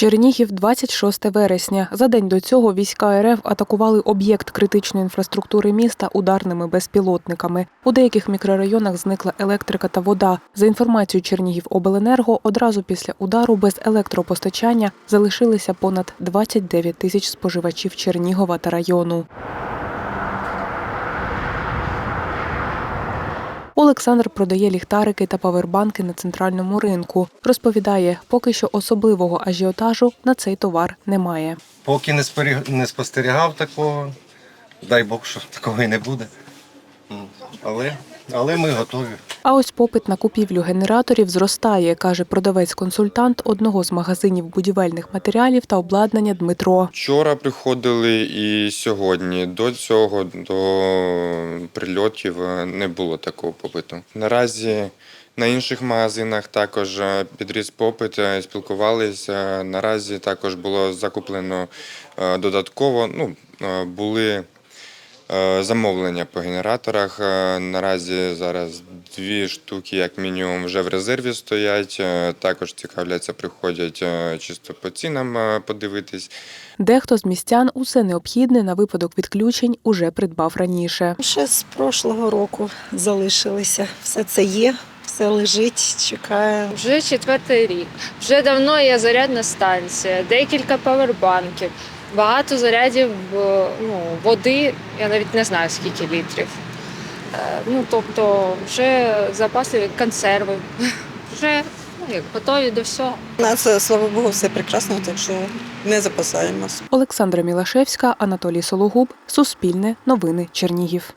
Чернігів, 26 вересня. За день до цього війська РФ атакували об'єкт критичної інфраструктури міста ударними безпілотниками. У деяких мікрорайонах зникла електрика та вода. За інформацією Чернігівобленерго, одразу після удару без електропостачання залишилися понад 29 тисяч споживачів Чернігова та району. Олександр продає ліхтарики та павербанки на центральному ринку. Розповідає, поки що особливого ажіотажу на цей товар немає. Поки не, не спостерігав такого, дай Бог, що такого і не буде. Але, але ми готові. А ось попит на купівлю генераторів зростає, каже продавець-консультант одного з магазинів будівельних матеріалів та обладнання Дмитро. Вчора приходили і сьогодні. До цього, до прильотів е, не було такого попиту. Наразі на інших магазинах також е, підріс попит, е, спілкувалися. Наразі також було закуплено додатково. Ну, були замовлення по генераторах. Е, Наразі зараз дві штуки, як мінімум, вже в резерві стоять. Е, Також цікавляться, приходять е, чисто по цінам е, подивитись. Дехто з містян усе необхідне на випадок відключень уже придбав раніше. Ще з прошлого року залишилися. Все це є, все лежить, чекає. Вже четвертий рік. Вже давно є зарядна станція, декілька павербанків, багато зарядів е, ну, води, я навіть не знаю скільки літрів. Е, Ну, тобто, вже запаси консерви, вже ну, як, готові до всього. У нас, слава Богу, все прекрасно, так що не запасаємось. Олександра Мілашевська, Анатолій Сологуб, Суспільне, Новини Чернігів.